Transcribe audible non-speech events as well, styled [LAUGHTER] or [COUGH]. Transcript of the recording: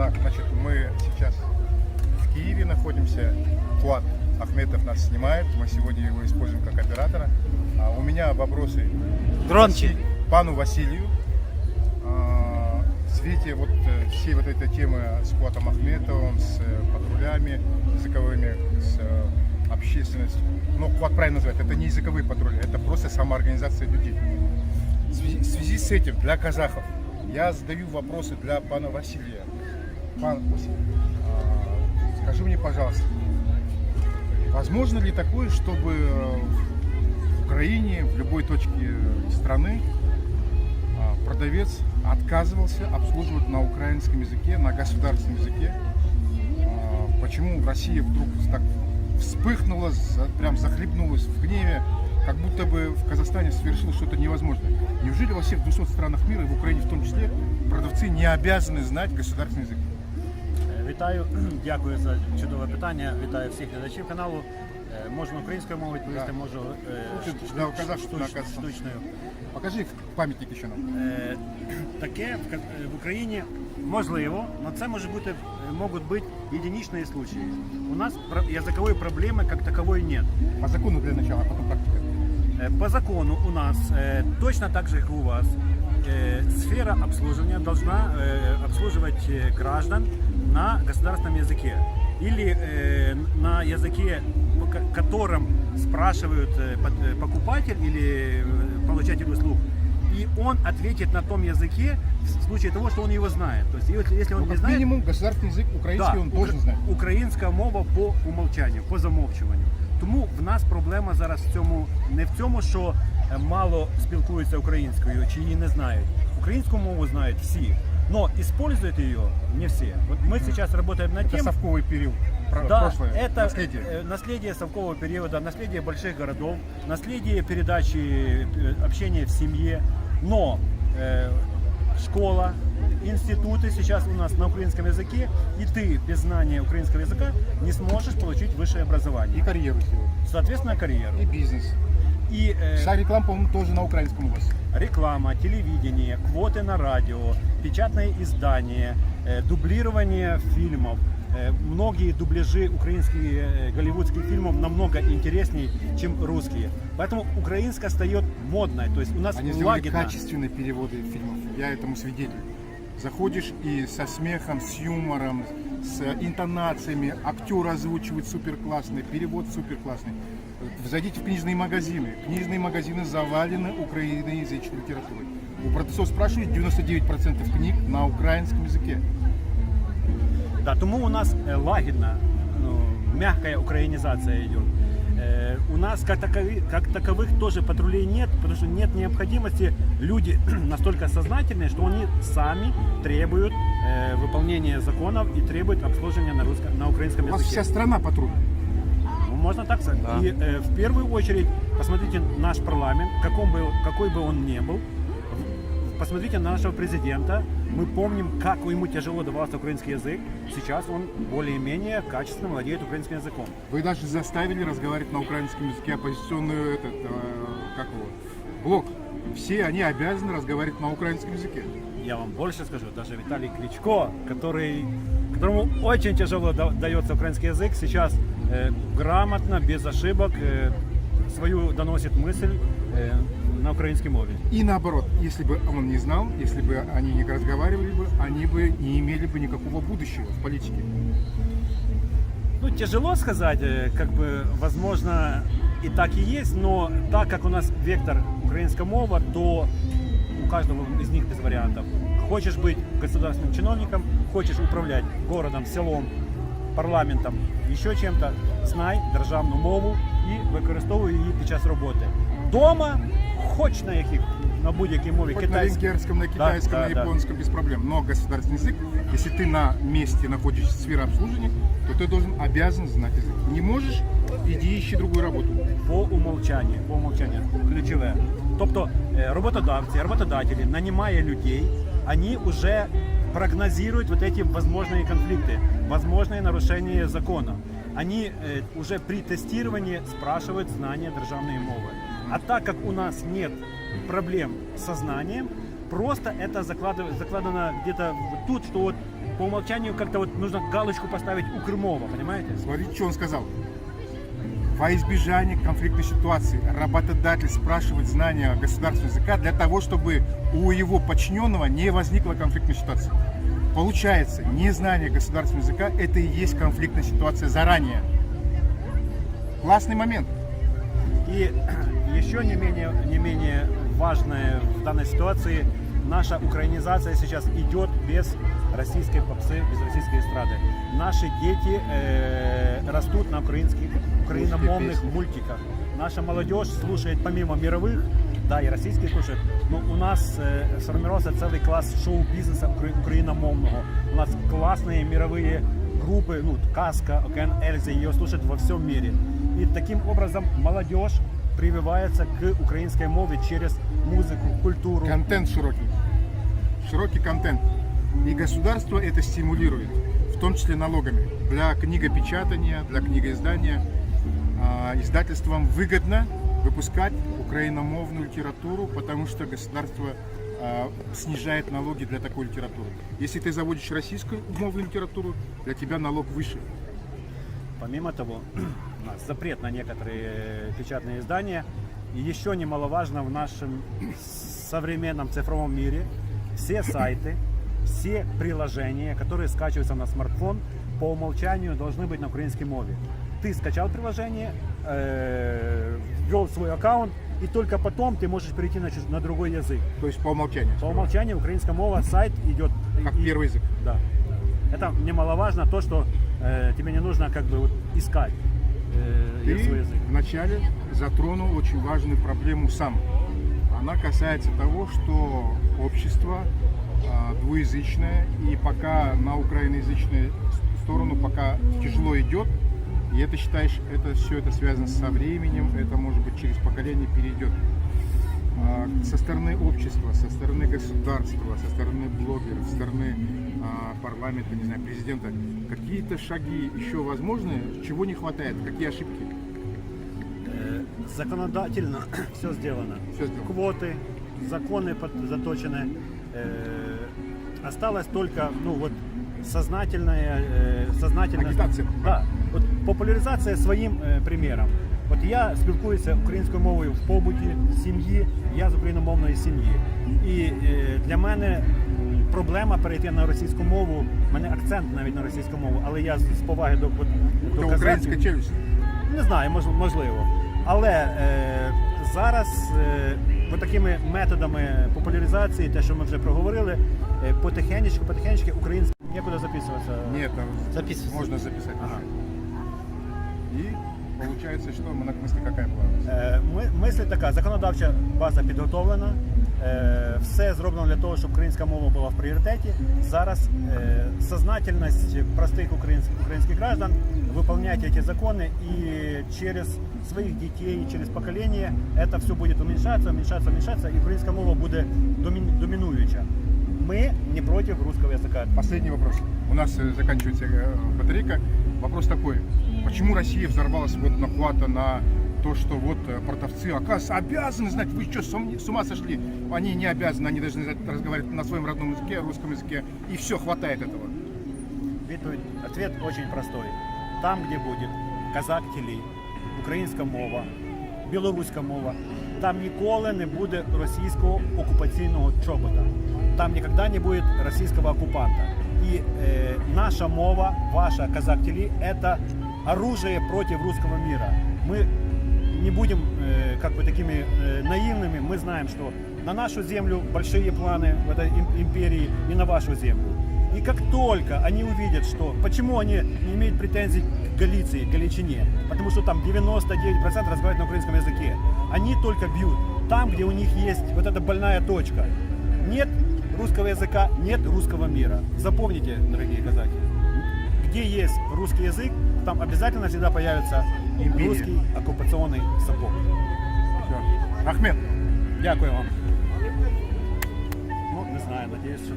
Так, значит, мы сейчас в Киеве находимся. Куат Ахметов нас снимает. Мы сегодня его используем как оператора. А у меня вопросы Громче. Васи- пану Василию. А, В свете вот э, всей вот этой темы с Куатом Ахметовым, с э, патрулями языковыми, с э, общественностью. Ну, Куат правильно называть, это не языковые патрули, это просто самоорганизация людей. В связи с этим для казахов я задаю вопросы для пана Василия. Василий, а, скажи мне, пожалуйста, возможно ли такое, чтобы э, в Украине, в любой точке страны, а, продавец отказывался обслуживать на украинском языке, на государственном языке? А, Почему Россия вдруг так вспыхнула, прям захлебнулась в гневе, как будто бы в Казахстане совершилось что-то невозможное? Неужели во всех 200 странах мира, и в Украине в том числе, продавцы не обязаны знать государственный язык? Е, Вітаю, [CLEARS THROAT] дякую за чудове питання. Вітаю всіх глядачів каналу. Е, Можна українською мовою відповісти, Да. можу е, Ну, штуч- на казах- штуч- на казах. штучною. Покажи памятник еще нам. Е, Таке в Ка- е, в Україні можливо, але це може бути, е, можуть бути єдиничні случаї. У нас про- язикової проблеми як такової нет. По закону для начала, а потом практика. Э, По закону у нас э, точно так же, как и у вас, э, сфера обслуживания должна э, обслуживать э, граждан на государственном языке или э, на языке, по ко- котором спрашивают э, э, покупатель или э, получатель услуг. И он ответит на том языке в случае того, что он его знает. То есть, если- если он Ну, не знает, минимум, государственный язык украинский он Да, должен укра- знать. Українська мова по умовчанню, по замовчуванню. Тому в нас проблема зараз в цьому не в цьому, що мало спілкуються українською чи її не знають. Українську мову знають всі, но используют ее не все. Вот мы сейчас работаем над Это тем, совковый период. Про- да, прошлое. это наследие. э, наследие совкового периода, наследие больших городов, наследие передачи э, общения в семье. Но э, школа, институты сейчас у нас на украинском языке, и ты без знания украинского языка не сможешь получить высшее И образование. карьеру сделать. Соответственно, карьеру. И бизнес. И э, реклама, по-моему, тоже на украинском у вас. реклама, телевидение, квоты на радио, печатные издания, э, дублирование фильмов. Э, Многие дубляжи украинские э, голливудских фильмов намного интереснее, чем русские. Поэтому украинская стает модной. То есть у нас Они сделали лагерно. качественные переводы фильмов. Я этому свидетель. Заходишь и со смехом, с юмором, с интонациями. Актер озвучивает супер классный, перевод супер классный. Зайдите в книжные магазины. Книжные магазины завалены украиноязычной литературой. У продавцов спрашивают 99% книг на украинском языке. Да, тому у нас э, лагерно, ну, мягкая украинизация идет. Э, У нас как, такови- как таковых тоже патрулей нет, потому что нет необходимости. Люди [CLEARS THROAT] настолько сознательные, что они сами требуют э, выполнения законов и требуют обслуживания на, русском, на украинском У вас языке. вся страна патруль. Можно так сказать. Да. И э, в первую очередь посмотрите наш парламент, каком бы, какой бы он ни был. Посмотрите на нашего президента. Мы помним, как ему тяжело давался украинский язык. Сейчас он более-менее качественно владеет украинским языком. Вы даже заставили разговаривать на украинском языке оппозиционную этот, э, как его, блок. Все они обязаны разговаривать на украинском языке. Я вам больше скажу, даже Виталий Кличко, который, которому очень тяжело да- дается украинский язык, сейчас грамотно, без ошибок э, свою доносит мысль э, на украинской мове. И наоборот, если бы он не знал, если бы они не разговаривали бы, они бы не имели бы никакого будущего в политике. Ну, тяжело сказать, э, как бы, возможно, и так и есть, но так как у нас вектор украинская мова, то у каждого из них без вариантов. Хочешь быть государственным чиновником, хочешь управлять городом, селом, парламентом, еще чем-то, знай державну мову і використовуй її під час роботи. Дома, хоч на яких, на будь-якій мові, Хоть на китайській. венгерском, на китайском, да, на да. японском без проблем. Но государственный язык, если ты на месте находишься в сфере обслуживания, то ты должен обязан знать язык. Не можешь, иди ищи другую работу. по умовчанню, по умовчанню ключове. Тобто е, роботодавці, роботодателі нанімає людей, вони вже прогнозируют вот эти возможные конфликты, возможные нарушения закона. Они э, уже при тестировании спрашивают знания державной мовы. А так как у нас нет проблем с сознанием, просто это закладывает, закладано где-то вот тут, что вот по умолчанию как-то вот нужно галочку поставить у Крымова, понимаете? Смотрите, что он сказал. Во избежание конфликтной ситуации работодатель спрашивает знания государственного языка для того, чтобы у его подчиненного не возникла конфликтной ситуации. Получается, незнание государственного языка это и есть конфликтная ситуация заранее. Классный момент. И [CLEARS THROAT] еще не менее, не менее важное в данной ситуации, наша украинизация сейчас идет без российской попсы, без российской эстрады. Наши дети э, растут на украинских, украиномовных мультиках. Наша молодежь слушает помимо мировых, да, и российские слушают, но у нас э, сформировался целый класс шоу-бизнеса укра- украиномовного. У нас классные мировые группы, ну, Каска, Окен Эльза, ее слушают во всем мире. И таким образом молодежь прививается к украинской мове через музыку, культуру. Контент широкий. Широкий контент. И государство это стимулирует, в том числе налогами. Для книгопечатания, для книгоиздания а, издательствам выгодно выпускать украиномовную литературу, потому что государство а, снижает налоги для такой литературы. Если ты заводишь российскую мовную литературу, для тебя налог выше. Помимо того, [CLEARS THROAT] у нас запрет на некоторые печатные издания. И еще немаловажно в нашем современном цифровом мире все сайты, все приложения, которые скачиваются на смартфон, по умолчанию должны быть на украинской мове. Ты скачал приложение, э, ввел свой аккаунт, и только потом ты можешь перейти на, чуж- на другой язык. То есть по умолчанию. По умолчанию украинская мова, сайт идет... Как и- первый язык. Да. Это немаловажно то, что э, тебе не нужно как бы вот искать э, Ты свой язык. вначале затронул очень важную проблему сам. Она касается того, что общество а, двуязычное, и пока на украиноязычную сторону пока тяжело идет, и это считаешь, это все это связано со временем, это может быть через поколение перейдет. А, Со стороны общества, со стороны государства, со стороны блогеров, со стороны а, парламента, не знаю, президента, какие-то шаги еще возможны, чего не хватает, какие ошибки? Э, законодательно [CLEARS THROAT] все сделано. Всё сделано. Квоты, законы заточены. Э, осталось только, ну вот, сознательная, э, сознательная Агітація. Да, от популяризація своїм е, приміром. От я спілкуюся українською мовою в побуті, в сім'ї, я з україномовної сім'ї. І е, для мене проблема перейти на російську мову, в мене акцент навіть на російську мову, але я з поваги до, до казахів- українська челюсть. не знаю, мож- можливо. Але е, зараз е, такими методами популяризації, те, що ми вже проговорили, е, потихенечку, потихенечку українська нікуди записуватися. Нет, там Записываться. можно записать. Ага. И получается, что мысль какая была? Е, ми- Мисль така, законодавча база підготовлена. е, Все зроблено для того, щоб українська мова була в пріоритеті. Зараз е, сознательність простих українських, українських граждан выполнять эти законы и через своих детей, через поколение это все будет уменьшаться, уменьшаться, уменьшаться, и українська мова буде домі- домінуюча. Ми не проти русского языка. Последний вопрос. У нас э, заканчивается э, батарейка. Вопрос такой. Почему Россия взорвалась вот на плата на то, что вот э, продавцы, оказывается, обязаны знать, вы что, с ум- с ума сошли? Они не обязаны, они должны знать, разговаривать на своем родном языке, русском языке, и все, хватает этого. Відповідь, ответ очень простой. Там, где будет казак тілі, українська мова, білоруська мова, там ніколи не буде російського окупаційного чобота. Там ніколи не буде російського окупанта. І е, наша мова, ваша казак тілі, это оружие против русского мира. Мы не будем э, как бы такими э, наивными. Мы знаем, что на нашу землю большие планы в этой им- империи и на вашу землю. И как только они увидят, что почему они не имеют претензий к Галиции, к Галичине, потому что там 99% разговаривают на украинском языке, они только бьют там, где у них есть вот эта больная точка. Нет русского языка, нет русского мира. Запомните, дорогие казаки, где есть русский язык, там обязательно всегда появится Империя. русский оккупационный сапог. Все. Ахмед, Дякую вам. Ну, не знаю, надеюсь, що